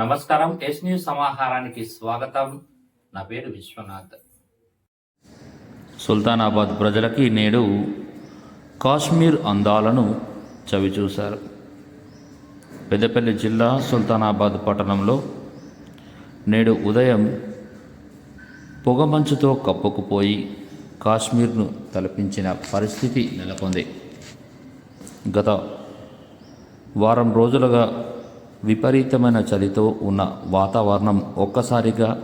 నమస్కారం yes news సమాహారానికి స్వాగతం. నా పేరు విశ్వనాథ్. సుల్తానాబాద్ ప్రజలకి నేడు కాశ్మీర్ అందాలను చవిచూశారు పెద్దపల్లి జిల్లా సుల్తానాబాద్ పట్టణంలో నేడు ఉదయం పొగమంచుతో కప్పుకుపోయి కాశ్మీర్ను తలపించిన పరిస్థితి నెలకొంది. గత వారం రోజులుగా విపరీతమైన చలితో ఉన్న వాతావరణం ఒక్కసారిగా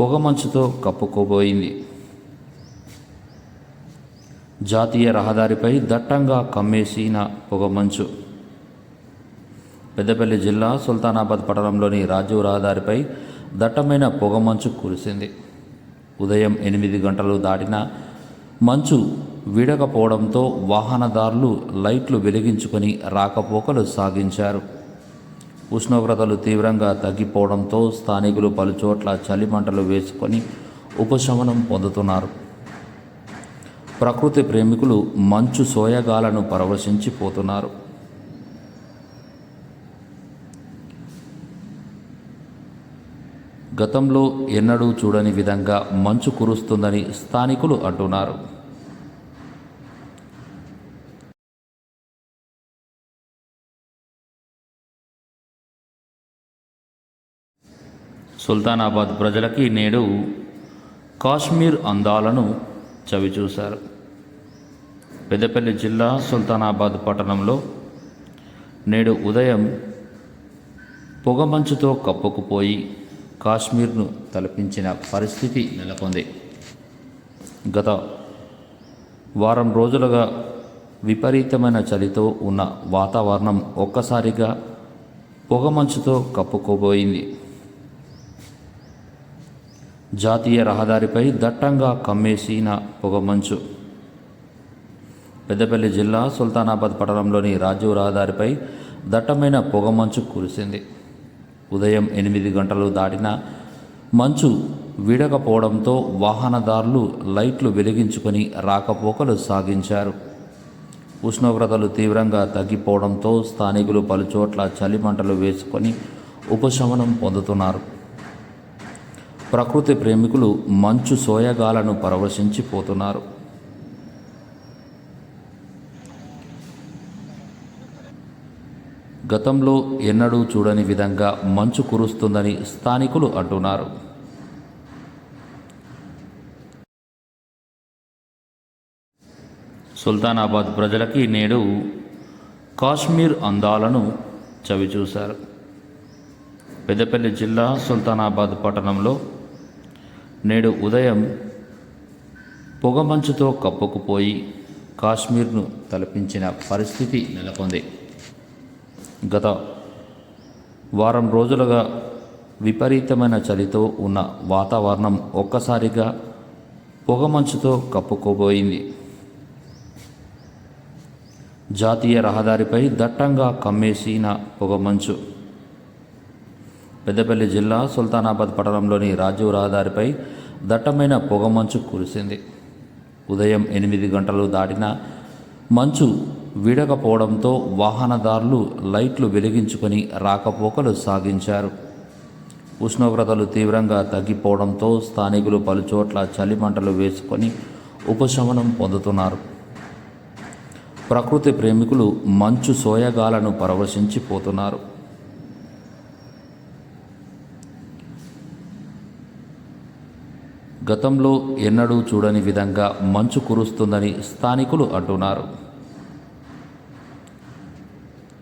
పొగమంచుతో కప్పుకోబోయింది. జాతీయ రహదారిపై దట్టంగా కమ్మేసిన పొగమంచు పెద్దపల్లి జిల్లా సుల్తానాబాద్ పట్టణంలోని రాజీవ్ రహదారిపై దట్టమైన పొగమంచు కురిసింది. ఉదయం ఎనిమిది గంటలు దాటిన మంచు విడకపోవడంతో వాహనదారులు లైట్లు వెలిగించుకొని రాకపోకలు సాగించారు. ఉష్ణోగ్రతలు తీవ్రంగా తగ్గిపోవడంతో స్థానికులు పలుచోట్ల చలిమంటలు వేసుకొని ఉపశమనం పొందుతున్నారు. ప్రకృతి ప్రేమికులు మంచు సోయగాలను పరవశించిపోతున్నారు గతంలో ఎన్నడూ చూడని విధంగా మంచు కురుస్తుందని స్థానికులు అంటున్నారు. సుల్తానాబాద్ ప్రజలకి నేడు కాశ్మీర్ అందాలను చవిచూశారు. పెద్దపల్లి జిల్లా సుల్తానాబాద్ పట్టణంలో నేడు ఉదయం పొగమంచుతో కప్పుకుపోయి కాశ్మీర్ను తలపించిన పరిస్థితి నెలకొంది. గత వారం రోజులుగా విపరీతమైన చలితో ఉన్న వాతావరణం ఒక్కసారిగా పొగమంచుతో కప్పుకోబోయింది. జాతీయ రహదారిపై దట్టంగా కమ్మేసిన పొగమంచు పెద్దపల్లి జిల్లా సుల్తానాబాద్ పట్టణంలోని రాజీవ్ రహదారిపై దట్టమైన పొగమంచు కురిసింది. ఉదయం ఎనిమిది గంటలు దాటిన మంచు వీడకపోవడంతో వాహనదారులు లైట్లు వెలిగించుకొని రాకపోకలు సాగించారు. ఉష్ణోగ్రతలు తీవ్రంగా తగ్గిపోవడంతో స్థానికులు పలుచోట్ల చలిమంటలు వేసుకొని ఉపశమనం పొందుతున్నారు. ప్రకృతి ప్రేమికులు మంచు సోయగాలను పరవశించిపోతున్నారు గతంలో ఎన్నడూ చూడని విధంగా మంచు కురుస్తుందని స్థానికులు అంటున్నారు. సుల్తానాబాద్ ప్రజలకి నేడు కాశ్మీర్ అందాలను చవిచూశారు. పెద్దపల్లి జిల్లా సుల్తానాబాద్ పట్టణంలో నేడు ఉదయం పొగమంచుతో కప్పుకుపోయి కాశ్మీర్ను తలపించిన పరిస్థితి నెలకొంది. గత వారం రోజులుగా విపరీతమైన చలితో ఉన్న వాతావరణం ఒక్కసారిగా పొగమంచుతో కప్పుకోబోయింది. జాతీయ రహదారిపై దట్టంగా కమ్మేసిన పొగమంచు పెద్దపల్లి జిల్లా సుల్తానాబాద్ పట్టణంలోని రాజీవ్ రహదారిపై దట్టమైన పొగమంచు కురిసింది. ఉదయం ఎనిమిది గంటలు దాటిన మంచు వీడకపోవడంతో వాహనదారులు లైట్లు వెలిగించుకొని రాకపోకలు సాగించారు. ఉష్ణోగ్రతలు తీవ్రంగా తగ్గిపోవడంతో స్థానికులు పలుచోట్ల చలిమంటలు వేసుకొని ఉపశమనం పొందుతున్నారు. ప్రకృతి ప్రేమికులు మంచు సోయగాలను పరవశించిపోతున్నారు. గతంలో ఎన్నడూ చూడని విధంగా మంచు కురుస్తుందని స్థానికులు అంటున్నారు.